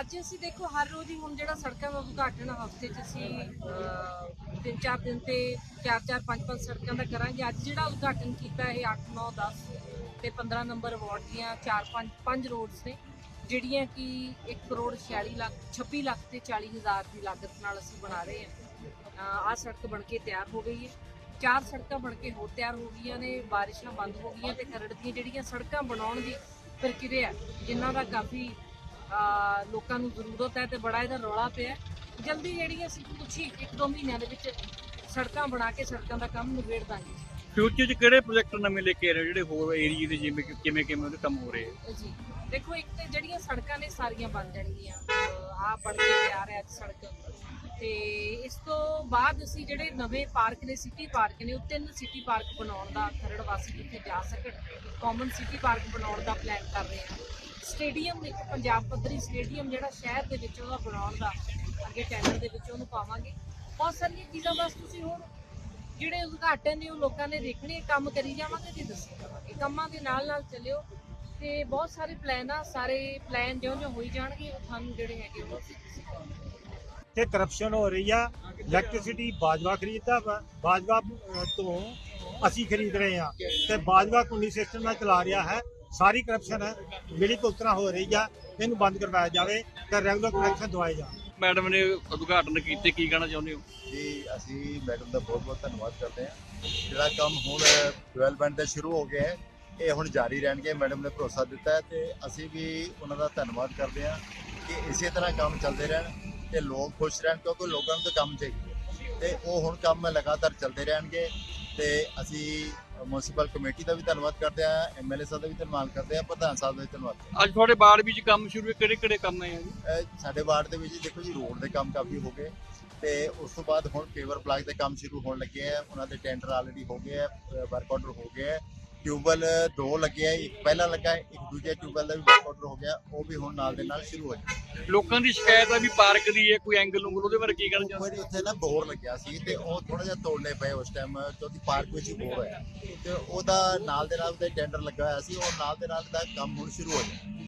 ਅੱਜ ਅਸੀਂ ਦੇਖੋ, ਹਰ ਰੋਜ਼ ਹੀ ਹੁਣ ਜਿਹੜਾ ਸੜਕਾਂ ਦਾ ਉਦਘਾਟਨ ਹਫ਼ਤੇ 'ਚ ਅਸੀਂ ਤਿੰਨ ਚਾਰ ਦਿਨ ਤੇ ਚਾਰ ਚਾਰ, ਪੰਜ ਪੰਜ ਸੜਕਾਂ ਦਾ ਕਰਾਂਗੇ। ਅੱਜ ਜਿਹੜਾ ਉਦਘਾਟਨ ਕੀਤਾ ਇਹ 8 9 10 ਤੇ 15 ਨੰਬਰ ਵਾਰਡ ਦੀਆਂ ਚਾਰ, ਪੰਜ ਪੰਜ ਰੋਡਸ ਨੇ, ਜਿਹੜੀਆਂ ਕਿ 1 ਕਰੋੜ 46 ਲੱਖ 26 ਲੱਖ ਤੇ 40 ਹਜ਼ਾਰ ਦੀ ਲਾਗਤ ਨਾਲ ਅਸੀਂ ਬਣਾ ਰਹੇ ਹਾਂ। ਆਹ ਸੜਕ ਬਣ ਕੇ ਤਿਆਰ ਹੋ ਗਈ ਹੈ। ਚਾਰ ਸੜਕਾਂ ਬਣ ਕੇ ਹੋਰ ਤਿਆਰ ਹੋ ਗਈਆਂ ਨੇ, ਬਾਰਿਸ਼ਾਂ ਬੰਦ ਹੋ ਗਈਆਂ ਤੇ ਖਰੜ ਦੀਆਂ ਜਿਹੜੀਆਂ ਸੜਕਾਂ ਬਣਾਉਣ ਦੀ ਪ੍ਰਕਿਰਿਆ, ਜਿਨ੍ਹਾਂ ਦਾ ਕਾਫੀ ਲੋਕਾਂ ਨੂੰ ਜ਼ਰੂਰਤ ਹੈ ਤੇ ਬੜਾ ਇਹਦਾ ਰੌਲਾ ਪਿਆ ਜਲਦੀ ਜਿਹੜੀ ਅਸੀਂ ਕੁਛ ਹੀ ਇੱਕ ਦੋ ਮਹੀਨਿਆਂ ਦੇ ਵਿੱਚ ਸੜਕਾਂ ਬਣਾ ਕੇ ਸੜਕਾਂ ਦਾ ਕੰਮ ਨਿਬੇੜ ਦਾਂਗੇ ਫਿਊਚਰ 'ਚ ਕਿਹੜੇ ਪ੍ਰੋਜੈਕਟ ਨਵੇਂ ਲੈ ਕੇ ਆ ਰਹੇ ਹੋ? ਜਿਹੜੇ ਹੋਰ ਏਰੀਆ ਦੇ ਜਿਵੇਂ ਕਿ ਕਿਵੇਂ ਕਿਵੇਂ ਉਹਦੇ ਕੰਮ ਹੋ ਰਹੇ ਆ? ਜੀ ਦੇਖੋ ਇੱਕ ਤੇ ਜਿਹੜੀਆਂ ਸੜਕਾਂ ਨੇ ਸਾਰੀਆਂ ਬਣ ਜਾਣਗੀਆਂ। ਆਹ ਬਣ ਕੇ ਤਿਆਰ ਹੈ ਅੱਜ ਸੜਕ। ਤੇ ਇਸ ਤੋਂ ਬਾਅਦ ਅਸੀਂ ਜਿਹੜੇ ਨਵੇਂ ਪਾਰਕ ਨੇ ਸਿਟੀ ਪਾਰਕ ਨੇ ਉਹ ਤਿੰਨ ਸਿਟੀ ਪਾਰਕ ਬਣਾਉਣ ਦਾ ਖਰੜ ਵਾਸੀ ਜਿੱਥੇ ਜਾ ਸਕਣ ਕਾਮਨ ਸਿਟੀ ਪਾਰਕ ਬਣਾਉਣ ਦਾ ਪਲਾਨ ਕਰ ਰਹੇ ਹਾਂ। ਸਟੇਡੀਅਮ ਇੱਕ ਪੰਜਾਬ ਪੱਧਰੀ ਸਟੇਡੀਅਮ ਜਿਹੜਾ ਸ਼ਹਿਰ ਦੇ ਵਿੱਚ ਉਹਦਾ ਬਣਾਉਣ ਦਾ, ਅੱਗੇ ਟੈਂਡਰ ਦੇ ਵਿੱਚ ਉਹਨੂੰ ਪਾਵਾਂਗੇ। ਬਹੁਤ ਸਾਰੀਆਂ ਚੀਜ਼ਾਂ ਬਸ ਤੁਸੀਂ ਹੁਣ ਜਿਹੜੇ ਉਦਘਾਟਨ ਨੇ ਉਹ ਲੋਕਾਂ ਨੇ ਦੇਖਣੇ, ਕੰਮ ਕਰੀ ਜਾਵਾਂਗੇ ਤੇ ਦੱਸੀ ਜਾਵਾਂਗੇ। ਕੰਮਾਂ ਦੇ ਨਾਲ ਨਾਲ ਚੱਲਿਓ ਤੇ ਬਹੁਤ ਸਾਰੇ ਪਲਾਨ ਆ, ਸਾਰੇ ਪਲਾਨ ਜਿਉਂ ਜਿਉਂ ਹੋਈ ਜਾਣਗੇ, ਉਹ ਤੁਹਾਨੂੰ ਜਿਹੜੇ ਹੈਗੇ ਉਹ ਤੇ ਕਰਪਸ਼ਨ ਹੋ ਰਹੀ ਆ ਇਲੈਕਟ੍ਰਿਸਿਟੀ ਬਾਜਵਾ ਖਰੀਦਦਾ ਵਾ, ਬਾਜਵਾ ਤੋਂ ਅਸੀਂ ਖਰੀਦ ਰਹੇ ਆ। ਤੇ ਬਾਜਵਾ ਕੁੰਡੀ ਸਿਸਟਮ ਨਾਲ ਚਲਾ ਰਿਹਾ ਹੈ ਸਾਰੀ ਕਰਪਸ਼ਨ ਹੈ ਜਿਹੜੀ ਭੁਗਤਣਾ ਹੋ ਰਹੀ ਆ ਇਹਨੂੰ ਬੰਦ ਕਰਵਾਇਆ ਜਾਵੇ ਤੇ ਰੈਗੂਲਰ ਕਨੈਕਸ਼ਨ ਦਵਾਏ ਜਾਣ। ਮੈਡਮ ਨੇ ਉਦਘਾਟਨ ਕੀਤੇ ਕੀ ਕਹਿਣਾ ਚਾਹੁੰਦੇ ਹੋ? ਜੀ ਅਸੀਂ ਮੈਡਮ ਦਾ ਬਹੁਤ ਬਹੁਤ ਧੰਨਵਾਦ ਕਰਦੇ ਹਾਂ। ਜਿਹੜਾ ਕੰਮ ਹੁਣ ਡਿਵੈਲਪਮੈਂਟ ਦਾ ਸ਼ੁਰੂ ਹੋ ਗਿਆ ਹੈ ਇਹ ਹੁਣ ਜਾਰੀ ਰਹਿਣਗੇ ਮੈਡਮ ਨੇ ਭਰੋਸਾ ਦਿੱਤਾ ਹੈ ਤੇ ਅਸੀਂ ਵੀ ਉਹਨਾਂ ਦਾ ਧੰਨਵਾਦ ਕਰਦੇ ਹਾਂ ਕਿ ਇਸੇ ਤਰ੍ਹਾਂ ਕੰਮ ਚੱਲਦੇ ਰਹਿਣ ਤੇ ਲੋਕ ਖੁਸ਼ ਰਹਿਣ ਕਿਉਂਕਿ ਲੋਕਾਂ ਨੂੰ ਤਾਂ ਕੰਮ ਚਾਹੀਦਾ। ਤੇ ਉਹ ਹੁਣ ਕੰਮ ਲਗਾਤਾਰ ਚੱਲਦੇ ਰਹਿਣਗੇ ਤੇ ਅਸੀਂ ਮਿਊਨਿਸਪਲ ਕਮੇਟੀ ਦਾ ਵੀ ਧੰਨਵਾਦ ਕਰਦੇ ਹਾਂ ਐਮਐਲਏ ਸਾਹਿਬ ਦਾ ਵੀ ਧੰਨਵਾਦ ਕਰਦੇ ਹਾਂ ਪ੍ਰਧਾਨ ਸਾਹਿਬ ਦਾ ਵੀ ਧੰਨਵਾਦ ਕਰਦੇ ਅੱਜ ਤੁਹਾਡੇ ਬਾੜ ਵਿੱਚ ਕੰਮ ਸ਼ੁਰੂ ਹੋਏ ਕਿਹੜੇ ਕਿਹੜੇ ਕੰਮ ਹੈ ਜੀ? ਸਾਡੇ ਵਾਰਡ ਦੇ ਵਿੱਚ ਦੇਖੋ ਜੀ ਰੋਡ ਦੇ ਕੰਮ ਕਾਫੀ ਹੋ ਗਏ ਤੇ ਉਸ ਤੋਂ ਬਾਅਦ ਹੁਣ ਪੇਵਰ ਬਲਾਕ ਦੇ ਕੰਮ ਸ਼ੁਰੂ ਹੋਣ ਲੱਗੇ ਆ ਉਹਨਾਂ ਦੇ ਟੈਂਡਰ ਆਲਰੇਡੀ ਹੋ ਗਏ ਆ ਵਰਕ ਆਰਡਰ ਹੋ ਗਏ ਆ। ਟਿਊਬਵੈਲ ਦੋ ਲੱਗੇ ਆ ਇੱਕ ਪਹਿਲਾ ਲੱਗਾ ਇੱਕ ਦੂਜੇ ਟਿਊਬਵੈਲ ਦਾ ਵੀ ਆਰਡਰ ਹੋ ਗਿਆ ਉਹ ਵੀ ਹੁਣ ਨਾਲ ਦੇ ਨਾਲ ਸ਼ੁਰੂ ਹੋ ਜਾਏ ਲੋਕਾਂ ਦੀ ਸ਼ਿਕਾਇਤ ਹੈ ਵੀ ਪਾਰਕ ਦੀ ਹੈ ਕੋਈ ਐਂਗਲ ਉਂਗਲ ਉਹਦੇ ਬਾਰੇ ਕੀ ਕਹਿਣਾ ਚਾਹੁੰਦੇ ਕੋਈ ਉੱਥੇ ਨਾ ਬੋਰ ਲੱਗਿਆ ਸੀ ਤੇ ਉਹ ਥੋੜਾ ਜਿਹਾ ਤੋੜਨੇ ਪਏ ਉਸ ਟਾਈਮ ਕਿਉਂਕਿ ਪਾਰਕ ਵਿੱਚ ਹੀ ਬੋਰ ਹੋਇਆ। ਤੇ ਉਹਦਾ ਨਾਲ ਦੇ ਨਾਲ ਉਹਦੇ ਟੈਂਡਰ ਲੱਗਾ ਹੋਇਆ ਸੀ ਉਹ ਨਾਲ ਦੇ ਨਾਲ ਦਾ ਕੰਮ ਹੁਣ ਸ਼ੁਰੂ ਹੋ ਜਾਏ